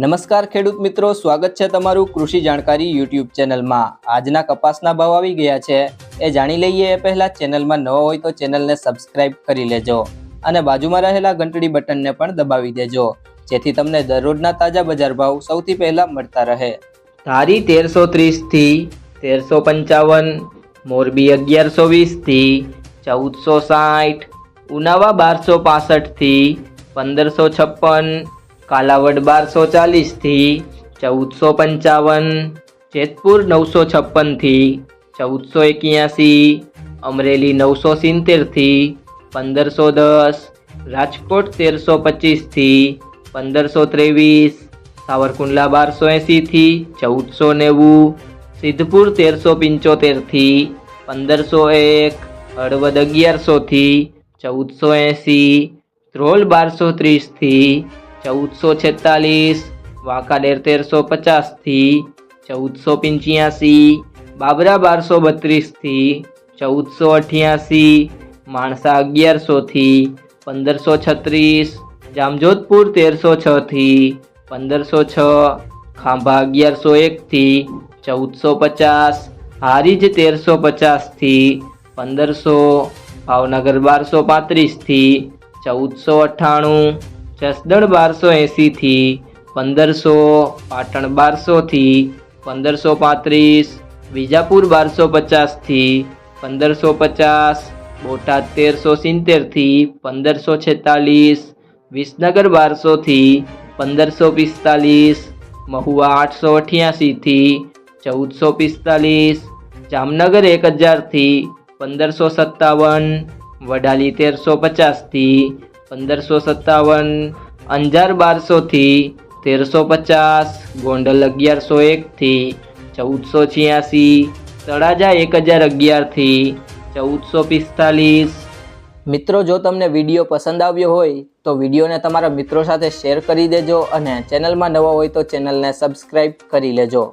નમસ્કાર ખેડૂત મિત્રો, સ્વાગત છે તમારું કૃષિ જાણકારી યુટ્યુબ ચેનલમાં. આજના કપાસના ભાવ આવી ગયા છે. એ જાણી લઈએ એ પહેલાં ચેનલમાં નવો હોય તો ચેનલને સબસ્ક્રાઇબ કરી લેજો અને બાજુમાં રહેલા ઘંટડી બટનને પણ દબાવી દેજો, જેથી તમને દરરોજના તાજા બજાર ભાવ સૌથી પહેલાં મળતા રહે. ધારી તેરસો ત્રીસથી તેરસો પંચાવન, મોરબી અગિયારસો વીસથી ચૌદસો સાઠ, ઉનાવા બારસો પાસઠથી પંદરસો છપ્પન કાલાવડ બારસો ચાલીસથી ચૌદસો પંચાવન, જેતપુર નવસો છપ્પનથી ચૌદસો એક્યાસી, અમરેલી નવસો સિત્તેરથી પંદરસો દસ, રાજકોટ તેરસો પચીસથી પંદરસો ત્રેવીસ, સાવરકુંડલા બારસો એંસીથી ચૌદસો નેવું, સિદ્ધપુર તેરસો પંચોતેરથી પંદરસો એક, હળવદ અગિયારસોથી ચૌદસો એંસી, ધ્રોલ બારસો ત્રીસથી ચૌદસો છેતાલીસ, વાંકાનેર તેરસો પચાસથી, ચૌદસો પંચ્યાસી, બાબરા બારસો બત્રીસથી, ચૌદસો અઠ્યાસી, માણસા અગિયારસોથી, પંદરસો છત્રીસ, જામજોધપુર તેરસો છથી, પંદરસો છ, ખાંભા અગિયારસો એકથી, ચૌદસો પચાસ, હારીજ તેરસો પચાસથી, પંદરસો, ભાવનગર બારસો પાંત્રીસથી, ચૌદસો અઠ્ઠાણું જસદણ બારસો એંસીથી પંદરસો પાટણ બારસોથી પંદરસો પાંત્રીસ, વિજાપુર બારસો પચાસથી પંદરસો પચાસ, બોટાદ તેરસો સિત્તેરથી પંદરસો છેતાલીસ, વિસનગર બારસોથી પંદરસો પિસ્તાલીસ, મહુવા આઠસો અઠ્યાસીથી ચૌદસો પિસ્તાલીસ, જામનગર એક હજારથી પંદરસો સત્તાવન, વડાલી તેરસો પચાસથી પંદરસો સત્તાવન, અંજાર બારસોથી તેરસો પચાસ, ગોંડલ અગિયારસો એકથી ચૌદસો છ્યાસી, તળાજા એક હજાર અગિયારથી ચૌદસો પિસ્તાલીસ. મિત્રો, જો તમને વીડિયો પસંદ આવ્યો હોય, તો વિડીયોને તમારા મિત્રો સાથે શેર કરી દેજો અને ચેનલમાં નવા હોય તો ચેનલને સબસ્ક્રાઈબ કરી લેજો.